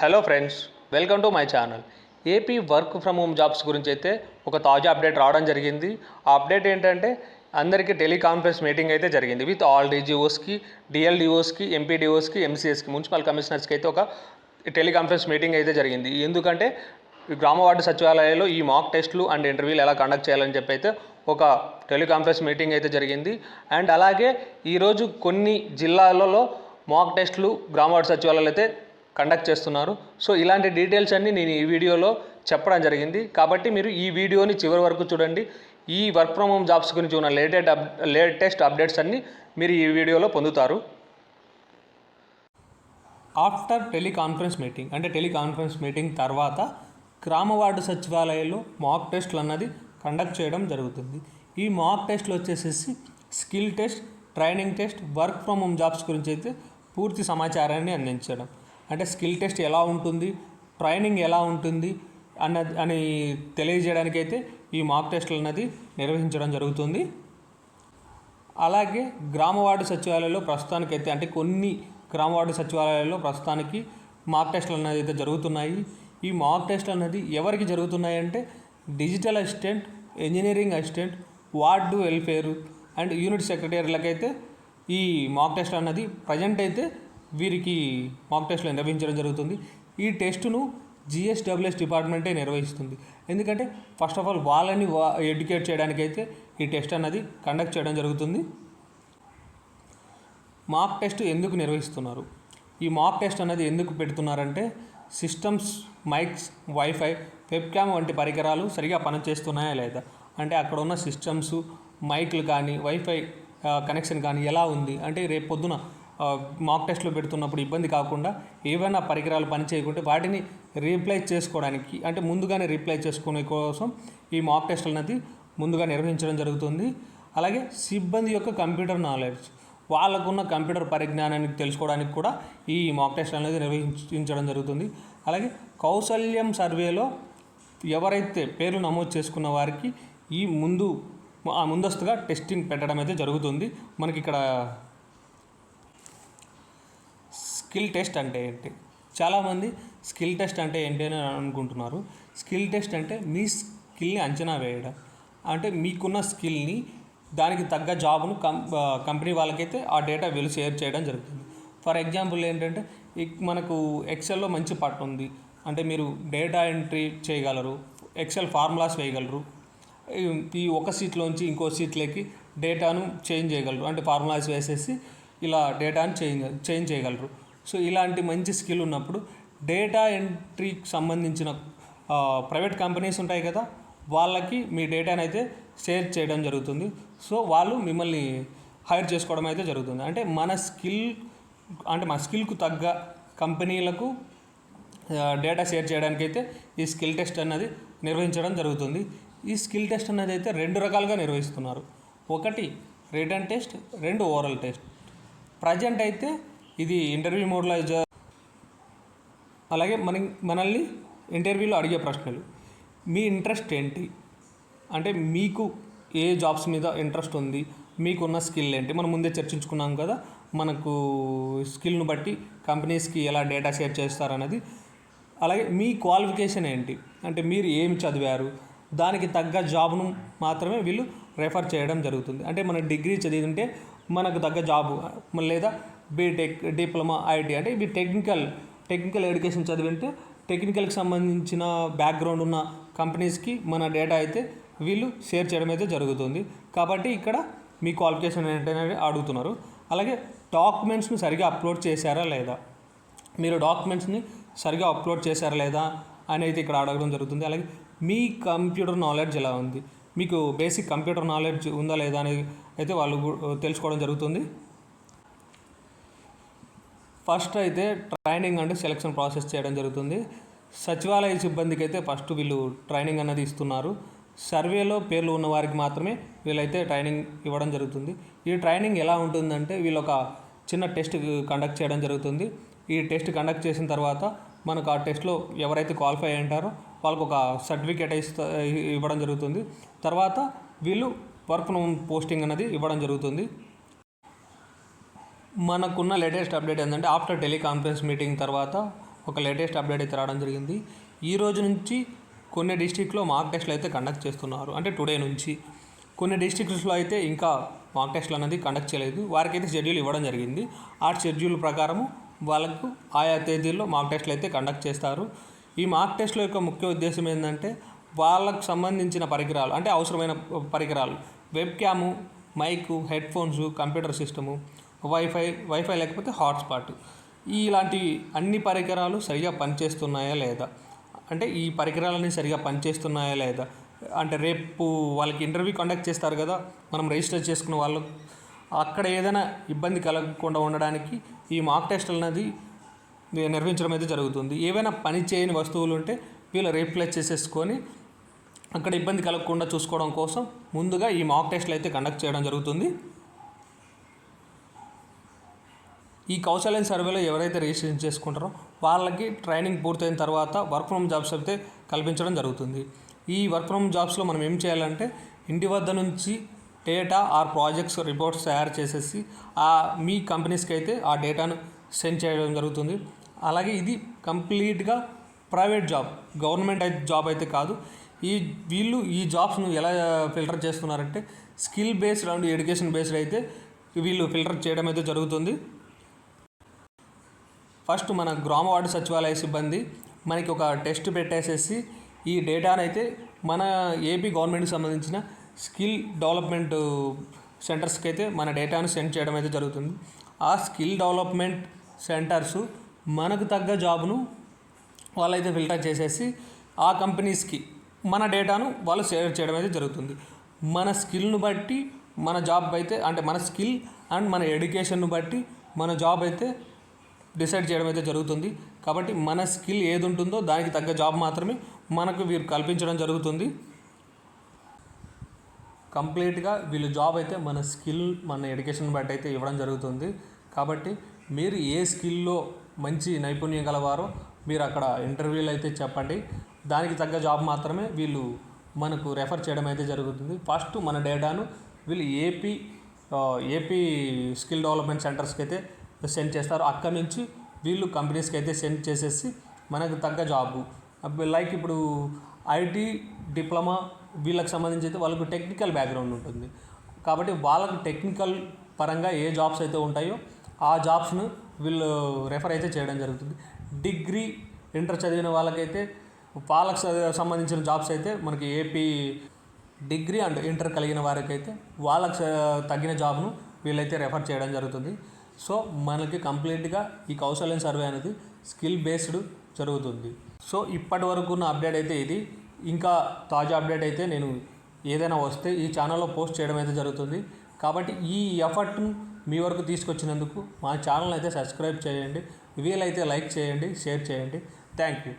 Hello friends welcome to my channel AP work from home jobs గురించి అయితే ఒక తాజా అప్డేట్ రావడం జరిగింది. ఆ అప్డేట్ ఏంటంటే అందరికీ టెలికాన్ఫరెన్స్ మీటింగ్ అయితే జరిగింది. విత్ ఆల్ డీజీఓస్కి డిఎల్డిఓస్కి ఎంపీడీఓస్కి ఎంసీఎస్కి మున్సిపల్ కమిషనర్స్కి అయితే ఒక టెలికాన్ఫరెన్స్ మీటింగ్ అయితే జరిగింది. ఎందుకంటే గ్రామ వార్డు సచివాలయాల్లో ఈ మాక్ టెస్టులు అండ్ ఇంటర్వ్యూలు ఎలా కండక్ట్ చేయాలని చెప్పి అయితే ఒక టెలికాన్ఫరెన్స్ మీటింగ్ అయితే జరిగింది. అండ్ అలాగే ఈరోజు కొన్ని జిల్లాలలో మాక్ టెస్టులు గ్రామ వార్డు సచివాలయాలు అయితే కండక్ట్ చేస్తున్నారు. సో ఇలాంటి డీటెయిల్స్ అన్నీ నేను ఈ వీడియోలో చెప్పడం జరిగింది. కాబట్టి మీరు ఈ వీడియోని చివరి వరకు చూడండి. ఈ వర్క్ ఫ్రమ్ హోమ్ జాబ్స్ గురించి ఉన్న లేటెస్ట్ అప్ లేటెస్ట్ అప్డేట్స్ అన్నీ మీరు ఈ వీడియోలో పొందుతారు. ఆఫ్టర్ టెలికాన్ఫరెన్స్ మీటింగ్ అంటే టెలికాన్ఫరెన్స్ మీటింగ్ తర్వాత గ్రామ వార్డు సచివాలయంలో మాక్ టెస్ట్లు అన్నది కండక్ట్ చేయడం జరుగుతుంది. ఈ మాక్ టెస్ట్లు వచ్చేసేసి skill test training test work from home jobs గురించి అయితే పూర్తి సమాచారాన్ని అందించడం. అంటే స్కిల్ టెస్ట్ ఎలా ఉంటుంది ట్రైనింగ్ ఎలా ఉంటుంది అన్న అని తెలియజేయడానికైతే ఈ మాక్ టెస్ట్లు అన్నది నిర్వహించడం జరుగుతుంది. అలాగే గ్రామ వార్డు సచివాలయాల్లో ప్రస్తుతానికైతే అంటే కొన్ని గ్రామ వార్డు సచివాలయాల్లో ప్రస్తుతానికి మాక్ టెస్టులు అనేది అయితే జరుగుతున్నాయి. ఈ మాక్ టెస్టులు అనేది ఎవరికి జరుగుతున్నాయి అంటే digital assistant engineering assistant ward welfare and unit సెక్రటరీలకైతే ఈ మాక్ టెస్ట్ అన్నది ప్రజెంట్ అయితే వీరికి మాక్ టెస్టులు నిర్వహించడం జరుగుతుంది. ఈ టెస్టును జిఎస్డబ్ల్యూఎస్ డిపార్ట్మెంటే నిర్వహిస్తుంది. ఎందుకంటే ఫస్ట్ ఆఫ్ ఆల్ వాళ్ళని వా ఎడ్యుకేట్ చేయడానికైతే ఈ టెస్ట్ అన్నది కండక్ట్ చేయడం జరుగుతుంది. మాక్ టెస్ట్ ఎందుకు నిర్వహిస్తున్నారు? ఈ మాక్ టెస్ట్ అనేది ఎందుకు పెడుతున్నారంటే సిస్టమ్స్ మైక్స్ వైఫై వెబ్క్యామ్ వంటి పరికరాలు సరిగా పనిచేస్తున్నాయా లేదా? అంటే అక్కడ ఉన్న సిస్టమ్స్ మైక్లు కానీ వైఫై కనెక్షన్ కానీ ఎలా ఉంది? అంటే రేపు పొద్దున మాక్ టెస్ట్లో పెడుతున్నప్పుడు ఇబ్బంది కాకుండా ఏవైనా పరికరాలు పని చేయకుంటే వాటిని రీప్లేస్ చేసుకోవడానికి అంటే ముందుగానే రీప్లేస్ చేసుకునే కోసం ఈ మాక్ టెస్ట్ అనేది ముందుగా నిర్వహించడం జరుగుతుంది. అలాగే సిబ్బంది యొక్క కంప్యూటర్ నాలెడ్జ్ వాళ్ళకున్న కంప్యూటర్ పరిజ్ఞానాన్ని తెలుసుకోవడానికి కూడా ఈ మాక్ టెస్ట్ అనేది నిర్వహించడం జరుగుతుంది. అలాగే కౌశల్యం సర్వేలో ఎవరైతే పేర్లు నమోదు చేసుకున్న వారికి ఈ ముందు ఆ ముందస్తుగా టెస్టింగ్ పెట్టడం అయితే జరుగుతుంది. మనకి ఇక్కడ స్కిల్ టెస్ట్ అంటే ఏంటి? చాలామంది స్కిల్ టెస్ట్ అంటే ఏంటి అని అనుకుంటున్నారు. స్కిల్ టెస్ట్ అంటే మీ స్కిల్ని అంచనా వేయడం. అంటే మీకున్న స్కిల్ని దానికి తగ్గ జాబ్ను కం కంపెనీ వాళ్ళకైతే ఆ డేటా వీళ్ళు షేర్ చేయడం జరుగుతుంది. ఫర్ ఎగ్జాంపుల్ ఏంటంటే మనకు ఎక్సెల్లో మంచి పట్టు ఉంది. అంటే మీరు డేటా ఎంట్రీ చేయగలరు ఎక్సెల్ ఫార్ములాస్ వేయగలరు. ఈ ఒక సీట్లోంచి ఇంకో సీట్లోకి డేటాను చేంజ్ చేయగలరు. అంటే ఫార్ములాస్ వేసేసి ఇలా డేటాను చేంజ్ చేంజ్ చేయగలరు. సో ఇలాంటి మంచి స్కిల్ ఉన్నప్పుడు డేటా ఎంట్రీకి సంబంధించిన ప్రైవేట్ కంపెనీస్ ఉంటాయి కదా వాళ్ళకి మీ డేటాను అయితే షేర్ చేయడం జరుగుతుంది. సో వాళ్ళు మిమ్మల్ని హైర్ చేసుకోవడం అయితే జరుగుతుంది. అంటే మన స్కిల్ అంటే మన స్కిల్కు తగ్గ కంపెనీలకు డేటా షేర్ చేయడానికి అయితే ఈ స్కిల్ టెస్ట్ అన్నది నిర్వహించడం జరుగుతుంది. ఈ స్కిల్ టెస్ట్ అనేది అయితే రెండు రకాలుగా నిర్వహిస్తున్నారు. ఒకటి రిటర్న్ టెస్ట్ రెండు ఓరల్ టెస్ట్. ప్రజెంట్ అయితే ఇది ఇంటర్వ్యూ మోడ్లో అలాగే మన మనల్ని ఇంటర్వ్యూలో అడిగే ప్రశ్నలు. మీ ఇంట్రెస్ట్ ఏంటి? అంటే మీకు ఏ జాబ్స్ మీద ఇంట్రెస్ట్ ఉంది? మీకున్న స్కిల్ ఏంటి? మనం ముందే చర్చించుకున్నాం కదా మనకు స్కిల్ను బట్టి కంపెనీస్కి ఎలా డేటా షేర్ చేస్తారనేది అలాగే మీ క్వాలిఫికేషన్ ఏంటి? అంటే మీరు ఏమి చదివారు? దానికి తగ్గ జాబ్ను మాత్రమే వీళ్ళు రెఫర్ చేయడం జరుగుతుంది. అంటే మన డిగ్రీ చదివింటే మనకు తగ్గ జాబ్ లేదా బీటెక్ డిప్లొమా ఐటీ అంటే ఇవి టెక్నికల్ టెక్నికల్ ఎడ్యుకేషన్ చదివింటే టెక్నికల్కి సంబంధించిన బ్యాక్గ్రౌండ్ ఉన్న కంపెనీస్కి మన డేటా అయితే వీళ్ళు షేర్ చేయడం అయితే జరుగుతుంది. కాబట్టి ఇక్కడ మీ క్వాలిఫికేషన్ ఏంటనేది అడుగుతున్నారు. అలాగే డాక్యుమెంట్స్ని సరిగా అప్లోడ్ చేశారా లేదా? మీరు డాక్యుమెంట్స్ని సరిగా అప్లోడ్ చేశారా లేదా అని అయితే ఇక్కడ అడగడం జరుగుతుంది. అలాగే మీ కంప్యూటర్ నాలెడ్జ్ ఎలా ఉంది? మీకు బేసిక్ కంప్యూటర్ నాలెడ్జ్ ఉందా లేదా అనేది అయితే వాళ్ళు తెలుసుకోవడం జరుగుతుంది. ఫస్ట్ అయితే ట్రైనింగ్ అంటే సెలక్షన్ ప్రాసెస్ చేయడం జరుగుతుంది. సచివాలయ సిబ్బందికి అయితే ఫస్ట్ వీళ్ళు ట్రైనింగ్ అన్నది ఇస్తున్నారు. సర్వేలో పేర్లు ఉన్న వారికి మాత్రమే వీళ్ళైతే ట్రైనింగ్ ఇవ్వడం జరుగుతుంది. ఈ ట్రైనింగ్ ఎలా ఉంటుందంటే వీళ్ళు ఒక చిన్న టెస్ట్ కండక్ట్ చేయడం జరుగుతుంది. ఈ టెస్ట్ కండక్ట్ చేసిన తర్వాత మనకు ఆ టెస్ట్లో ఎవరైతే క్వాలిఫై అయి ఉంటారో వాళ్ళకు ఒక సర్టిఫికేట్ ఇస్తా ఇవ్వడం జరుగుతుంది. తర్వాత వీళ్ళు వర్క్ ఫ్రమ్ పోస్టింగ్ అనేది ఇవ్వడం జరుగుతుంది. మనకున్న లేటెస్ట్ అప్డేట్ ఏంటంటే ఆఫ్టర్ టెలికాన్ఫరెన్స్ మీటింగ్ తర్వాత ఒక లేటెస్ట్ అప్డేట్ అయితే రావడం జరిగింది. ఈ రోజు నుంచి కొన్ని డిస్టిక్లో మాక్ టెస్ట్లు అయితే కండక్ట్ చేస్తున్నారు. అంటే టుడే నుంచి కొన్ని డిస్ట్రిక్ట్స్లో అయితే ఇంకా మాక్ టెస్ట్లు అనేది కండక్ట్ చేయలేదు. వారికైతే షెడ్యూల్ ఇవ్వడం జరిగింది. ఆ షెడ్యూల్ ప్రకారము వాళ్ళకు ఆయా తేదీల్లో మాక్ టెస్ట్లు అయితే కండక్ట్ చేస్తారు. ఈ మాక్ టెస్ట్ల యొక్క ముఖ్య ఉద్దేశం ఏంటంటే వాళ్ళకు సంబంధించిన పరికరాలు అంటే అవసరమైన పరికరాలు webcam mic headphones computer system wifi wifi లేకపోతే హాట్స్పాట్. ఇలాంటి అన్ని పరికరాలు సరిగా పనిచేస్తున్నాయా లేదా? అంటే ఈ పరికరాలన్నీ సరిగా పనిచేస్తున్నాయా లేదా? అంటే రేపు వాళ్ళకి ఇంటర్వ్యూ కండక్ట్ చేస్తారు కదా మనం రిజిస్టర్ చేసుకున్న వాళ్ళు. అక్కడ ఏదైనా ఇబ్బంది కలగకుండా ఉండడానికి ఈ మాక్ టెస్ట్ అనేది నిర్వహించడం అయితే జరుగుతుంది. ఏవైనా పని చేయని వస్తువులు ఉంటే వీళ్ళు రీప్లేస్ చేసేసుకొని అక్కడ ఇబ్బంది కలగకుండా చూసుకోవడం కోసం ముందుగా ఈ మాక్ టెస్ట్లు అయితే కండక్ట్ చేయడం జరుగుతుంది. ఈ కౌశల్యం సర్వేలో ఎవరైతే రిజిస్ట్రేషన్ చేసుకుంటారో వాళ్ళకి ట్రైనింగ్ పూర్తయిన తర్వాత వర్క్ ఫ్రమ్ జాబ్స్ అయితే కల్పించడం జరుగుతుంది. ఈ వర్క్ ఫ్రమ్ జాబ్స్లో మనం ఏం చేయాలంటే ఇంటి వద్ద నుంచి డేటా ఆర్ ప్రాజెక్ట్స్ రిపోర్ట్స్ తయారు చేసేసి ఆ మీ కంపెనీస్కి అయితే ఆ డేటాను సెండ్ చేయడం జరుగుతుంది. అలాగే ఇది కంప్లీట్గా ప్రైవేట్ జాబ్ గవర్నమెంట్ అయితే జాబ్ అయితే కాదు. ఈ వీళ్ళు ఈ జాబ్స్ను ఎలా ఫిల్టర్ చేస్తున్నారంటే skill based and education based అయితే వీళ్ళు ఫిల్టర్ చేయడం అయితే జరుగుతుంది. ఫస్ట్ మన గ్రామ వార్డు సచివాలయ సిబ్బంది మనకి ఒక టెస్ట్ పెట్టేసేసి ఈ డేటానైతే మన ఏపీ గవర్నమెంట్కి సంబంధించిన స్కిల్ డెవలప్మెంట్ సెంటర్స్కి అయితే మన డేటాను సెండ్ చేయడం అయితే జరుగుతుంది. ఆ స్కిల్ డెవలప్మెంట్ సెంటర్స్ మనకు తగ్గ జాబ్ను వాళ్ళైతే ఫిల్టర్ చేసేసి ఆ కంపెనీస్కి మన డేటాను వాళ్ళు షేర్ చేయడం అయితే జరుగుతుంది. మన స్కిల్ను బట్టి మన జాబ్ అయితే అంటే మన స్కిల్ అండ్ మన ఎడ్యుకేషన్ను బట్టి మన జాబ్ అయితే డిసైడ్ చేయడం అయితే జరుగుతుంది. కాబట్టి మన స్కిల్ ఏది ఉంటుందో దానికి తగ్గ జాబ్ మాత్రమే మనకు వీరు కల్పించడం జరుగుతుంది. కంప్లీట్గా వీళ్ళు జాబ్ అయితే మన స్కిల్ మన ఎడ్యుకేషన్ బట్టి అయితే ఇవ్వడం జరుగుతుంది. కాబట్టి మీరు ఏ స్కిల్లో మంచి నైపుణ్యం గలవారో మీరు అక్కడ ఇంటర్వ్యూలు అయితే చెప్పండి. దానికి తగ్గ జాబ్ మాత్రమే వీళ్ళు మనకు రెఫర్ చేయడం అయితే జరుగుతుంది. ఫస్ట్ మన డేటాను వీళ్ళు ఏపీ ఏపీ స్కిల్ డెవలప్మెంట్ సెంటర్స్కి అయితే సెండ్ చేస్తారు. అక్కడి నుంచి వీళ్ళు కంపెనీస్కి అయితే సెండ్ చేసేసి మనకు తగ్గ జాబు లైక్ ఇప్పుడు ఐటీ డిప్లొమా వీళ్ళకి సంబంధించి అయితే వాళ్ళకు టెక్నికల్ బ్యాక్గ్రౌండ్ ఉంటుంది. కాబట్టి వాళ్ళకు టెక్నికల్ పరంగా ఏ జాబ్స్ అయితే ఉంటాయో ఆ జాబ్స్ను వీళ్ళు రెఫర్ అయితే చేయడం జరుగుతుంది. డిగ్రీ ఇంటర్ చదివిన వాళ్ళకైతే వాళ్ళకి సంబంధించిన జాబ్స్ అయితే మనకి ఏపీ డిగ్రీ అండ్ ఇంటర్ కలిగిన వారికైతే వాళ్ళకి తగిన జాబ్ను వీళ్ళైతే రెఫర్ చేయడం జరుగుతుంది. సో మనకి కంప్లీట్గా ఈ కౌశల్యం సర్వే అనేది స్కిల్ బేస్డ్ జరుగుతుంది. సో ఇప్పటి వరకు ఉన్న అప్డేట్ అయితే ఇది. ఇంకా తాజా అప్డేట్ అయితే నేను ఏదైనా వస్తే ఈ ఛానల్లో పోస్ట్ చేయడం అయితే జరుగుతుంది. కాబట్టి ఈ ఎఫర్ట్ను మీ వరకు తీసుకొచ్చినందుకు మా ఛానల్ అయితే సబ్స్క్రైబ్ చేయండి. వీలైతే లైక్ చేయండి షేర్ చేయండి. Thank you